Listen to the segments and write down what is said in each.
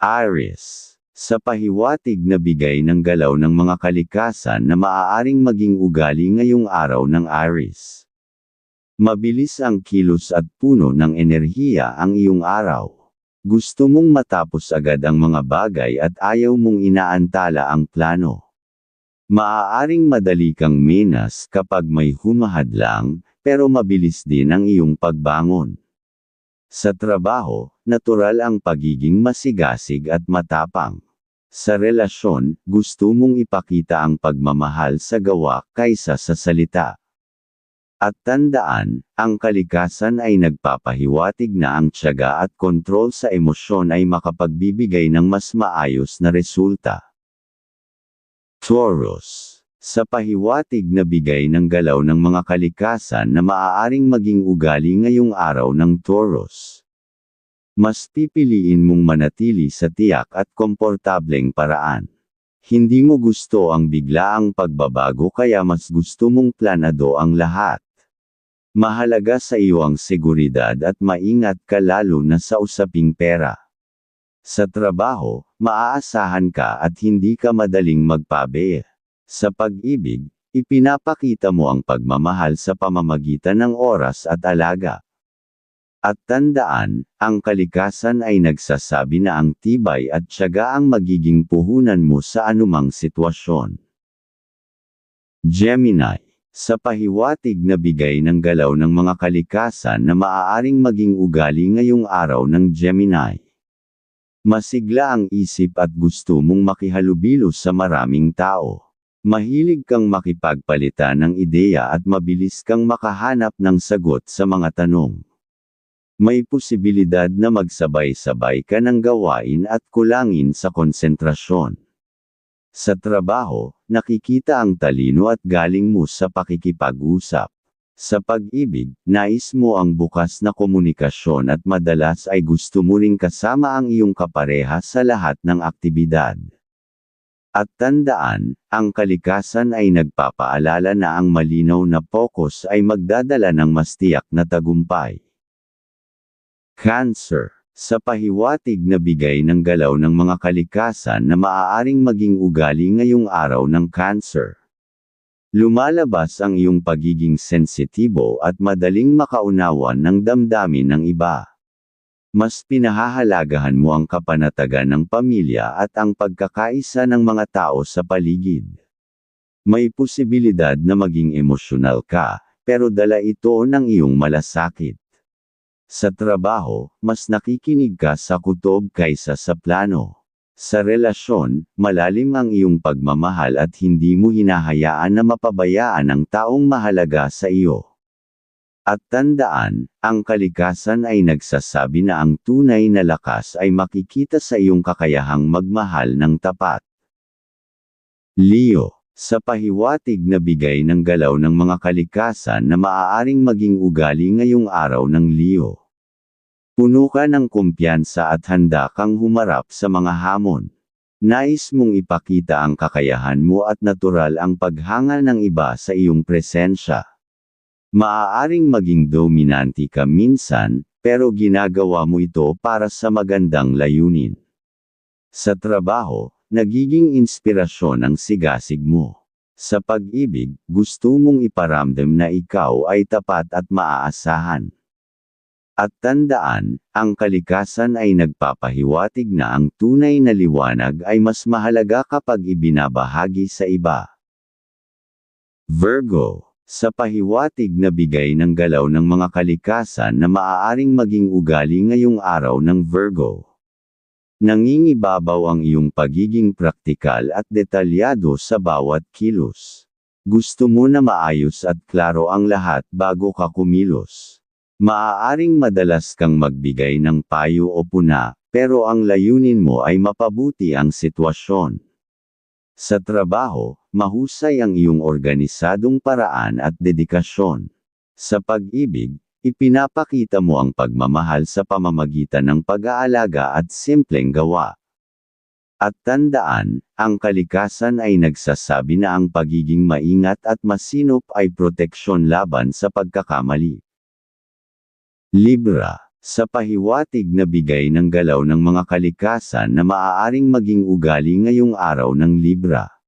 Aries. Sa pahiwatig na bigay ng galaw ng mga kalikasan na maaaring maging ugali ngayong araw ng Aries. Mabilis ang kilos at puno ng enerhiya ang iyong araw. Gusto mong matapos agad ang mga bagay at ayaw mong inaantala ang plano. Maaaring madali kang menas kapag may humahadlang, pero mabilis din ang iyong pagbangon. Sa trabaho, natural ang pagiging masigasig at matapang. Sa relasyon, gusto mong ipakita ang pagmamahal sa gawa kaysa sa salita. At tandaan, ang kalikasan ay nagpapahiwatig na ang tiyaga at kontrol sa emosyon ay makapagbibigay ng mas maayos na resulta. Taurus sa pahiwatig na bigay ng galaw ng mga kalikasan na maaaring maging ugali ngayong araw ng Taurus. Mas pipiliin mong manatili sa tiyak at komportableng paraan. Hindi mo gusto ang biglaang pagbabago kaya mas gusto mong planado ang lahat. Mahalaga sa iyo ang seguridad at maingat ka lalo na sa usaping pera. Sa trabaho, maaasahan ka at hindi ka madaling magpabe. Sa pag-ibig, ipinapakita mo ang pagmamahal sa pamamagitan ng oras at alaga. At tandaan, ang kalikasan ay nagsasabi na ang tibay at tiyaga ang magiging puhunan mo sa anumang sitwasyon. Gemini sa pahiwatig na bigay ng galaw ng mga kalikasan na maaaring maging ugali ngayong araw ng Gemini. Masigla ang isip at gusto mong makihalubilo sa maraming tao. Mahilig kang makipagpalitan ng ideya at mabilis kang makahanap ng sagot sa mga tanong. May posibilidad na magsabay-sabay ka ng gawain at kulangin sa konsentrasyon. Sa trabaho, nakikita ang talino at galing mo sa pakikipag-usap. Sa pag-ibig, nais mo ang bukas na komunikasyon at madalas ay gusto mo ring kasama ang iyong kapareha sa lahat ng aktibidad. At tandaan, ang kalikasan ay nagpapaalala na ang malinaw na focus ay magdadala ng mas tiyak na tagumpay. Cancer Sa pahiwatig na bigay ng galaw ng mga kalikasan na maaaring maging ugali ngayong araw ng Cancer. Lumalabas ang iyong pagiging sensitibo at madaling makaunawan ng damdamin ng iba mas pinahahalagahan mo ang kapanatagan ng pamilya at ang pagkakaisa ng mga tao sa paligid. May posibilidad na maging emosyonal ka, pero dala ito ng iyong malasakit. Sa trabaho, mas nakikinig ka sa kutob kaysa sa plano. Sa relasyon, malalim ang iyong pagmamahal at hindi mo hinahayaan na mapabayaan ang taong mahalaga sa iyo. At tandaan, ang kalikasan ay nagsasabi na ang tunay na lakas ay makikita sa iyong kakayahang magmahal ng tapat. Leo, sa pahiwatig na bigay ng galaw ng mga kalikasan na maaaring maging ugali ngayong araw ng Leo. Puno ka ng kumpiyansa at handa kang humarap sa mga hamon. Nais mong ipakita ang kakayahan mo at natural ang paghanga ng iba sa iyong presensya. Maaaring maging dominanti ka minsan, pero ginagawa mo ito para sa magandang layunin. Sa trabaho, nagiging inspirasyon ang sigasig mo. Sa pag-ibig, gusto mong iparamdam na ikaw ay tapat at maaasahan. At tandaan, ang kalikasan ay nagpapahiwatig na ang tunay na liwanag ay mas mahalaga kapag ibinabahagi sa iba. Virgo sa pahiwatig na bigay ng galaw ng mga kalikasan na maaaring maging ugali ngayong araw ng Virgo. Nangingibabaw ang iyong pagiging praktikal at detalyado sa bawat kilos. Gusto mo na maayos at klaro ang lahat bago ka kumilos. Maaaring madalas kang magbigay ng payo o puna, pero ang layunin mo ay mapabuti ang sitwasyon. Sa trabaho, mahusay ang iyong organisadong paraan at dedikasyon. Sa pag-ibig, ipinapakita mo ang pagmamahal sa pamamagitan ng pag-aalaga at simpleng gawa. At tandaan, ang kalikasan ay nagsasabi na ang pagiging maingat at masinop ay proteksyon laban sa pagkakamali. Libra Sa pahiwatig na bigay ng galaw ng mga kalikasan na maaaring maging ugali ngayong araw ng Libra.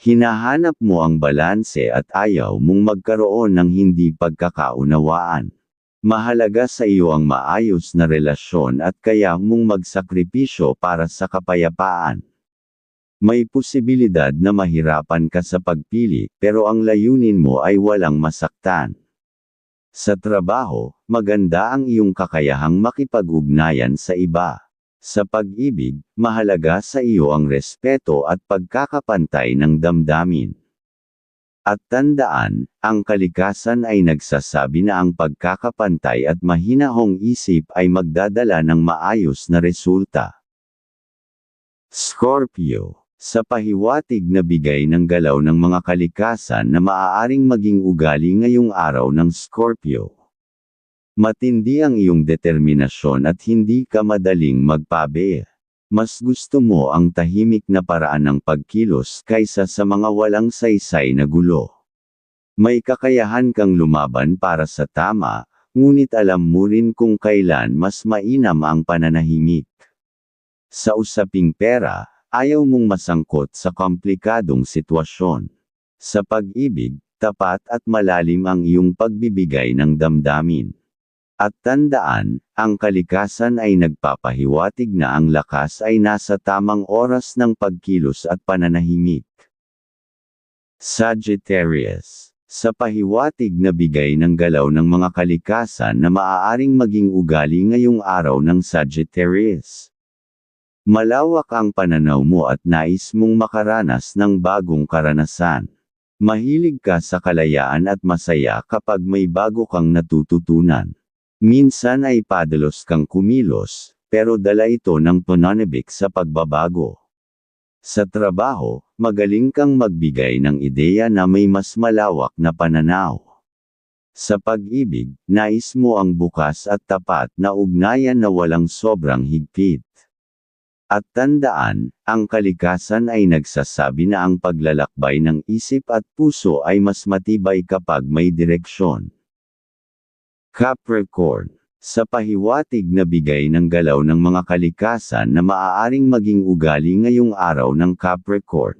Hinahanap mo ang balanse at ayaw mong magkaroon ng hindi pagkakaunawaan. Mahalaga sa iyo ang maayos na relasyon at kaya mong magsakripisyo para sa kapayapaan. May posibilidad na mahirapan ka sa pagpili, pero ang layunin mo ay walang masaktan. Sa trabaho, maganda ang iyong kakayahang makipag-ugnayan sa iba. Sa pag-ibig, mahalaga sa iyo ang respeto at pagkakapantay ng damdamin. At tandaan, ang kalikasan ay nagsasabi na ang pagkakapantay at mahinahong isip ay magdadala ng maayos na resulta. Scorpio sa pahiwatig na bigay ng galaw ng mga kalikasan na maaaring maging ugali ngayong araw ng Scorpio. Matindi ang iyong determinasyon at hindi ka madaling magpabe. Mas gusto mo ang tahimik na paraan ng pagkilos kaysa sa mga walang saysay na gulo. May kakayahan kang lumaban para sa tama, ngunit alam mo rin kung kailan mas mainam ang pananahimik. Sa usaping pera, Ayaw mong masangkot sa komplikadong sitwasyon. Sa pag-ibig, tapat at malalim ang iyong pagbibigay ng damdamin. At tandaan, ang kalikasan ay nagpapahiwatig na ang lakas ay nasa tamang oras ng pagkilos at pananahimik. Sagittarius Sa pahiwatig na bigay ng galaw ng mga kalikasan na maaaring maging ugali ngayong araw ng Sagittarius. Malawak ang pananaw mo at nais mong makaranas ng bagong karanasan. Mahilig ka sa kalayaan at masaya kapag may bago kang natututunan. Minsan ay padalos kang kumilos, pero dala ito ng pananabik sa pagbabago. Sa trabaho, magaling kang magbigay ng ideya na may mas malawak na pananaw. Sa pag-ibig, nais mo ang bukas at tapat na ugnayan na walang sobrang higpit. At tandaan, ang kalikasan ay nagsasabi na ang paglalakbay ng isip at puso ay mas matibay kapag may direksyon. Capricorn sa pahiwatig na bigay ng galaw ng mga kalikasan na maaaring maging ugali ngayong araw ng Capricorn.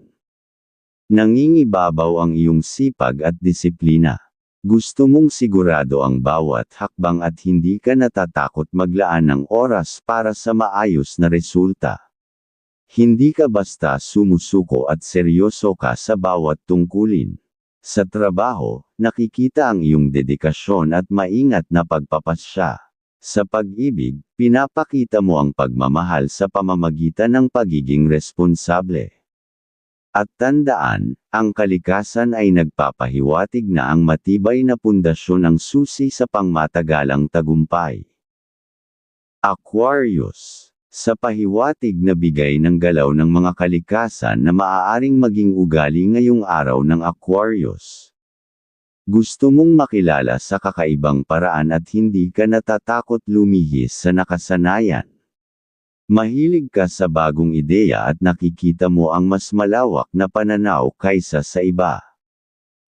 Nangingibabaw ang iyong sipag at disiplina. Gusto mong sigurado ang bawat hakbang at hindi ka natatakot maglaan ng oras para sa maayos na resulta. Hindi ka basta sumusuko at seryoso ka sa bawat tungkulin. Sa trabaho, nakikita ang iyong dedikasyon at maingat na pagpapasya. Sa pag-ibig, pinapakita mo ang pagmamahal sa pamamagitan ng pagiging responsable. At tandaan, ang kalikasan ay nagpapahiwatig na ang matibay na pundasyon ang susi sa pangmatagalang tagumpay. Aquarius Sa pahiwatig na bigay ng galaw ng mga kalikasan na maaaring maging ugali ngayong araw ng Aquarius. Gusto mong makilala sa kakaibang paraan at hindi ka natatakot lumihis sa nakasanayan. Mahilig ka sa bagong ideya at nakikita mo ang mas malawak na pananaw kaysa sa iba.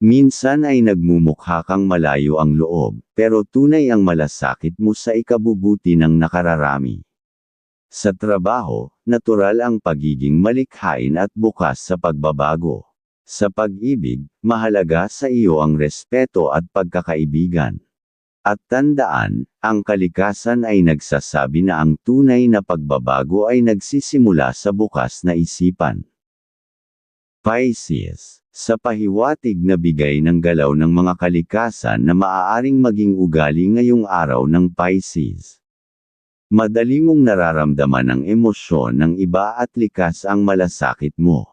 Minsan ay nagmumukha kang malayo ang loob, pero tunay ang malasakit mo sa ikabubuti ng nakararami. Sa trabaho, natural ang pagiging malikhain at bukas sa pagbabago. Sa pag-ibig, mahalaga sa iyo ang respeto at pagkakaibigan. At tandaan, ang kalikasan ay nagsasabi na ang tunay na pagbabago ay nagsisimula sa bukas na isipan. Pisces Sa pahiwatig na bigay ng galaw ng mga kalikasan na maaaring maging ugali ngayong araw ng Pisces. Madali mong nararamdaman ang emosyon ng iba at likas ang malasakit mo.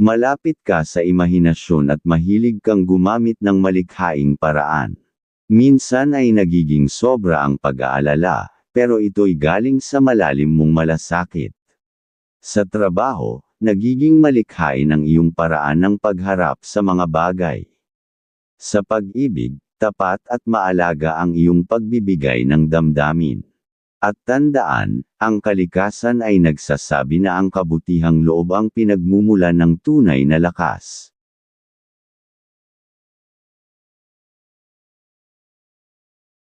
Malapit ka sa imahinasyon at mahilig kang gumamit ng malikhaing paraan. Minsan ay nagiging sobra ang pag-aalala, pero ito'y galing sa malalim mong malasakit. Sa trabaho, nagiging malikhain ang iyong paraan ng pagharap sa mga bagay. Sa pag-ibig, tapat at maalaga ang iyong pagbibigay ng damdamin. At tandaan, ang kalikasan ay nagsasabi na ang kabutihang loob ang pinagmumulan ng tunay na lakas.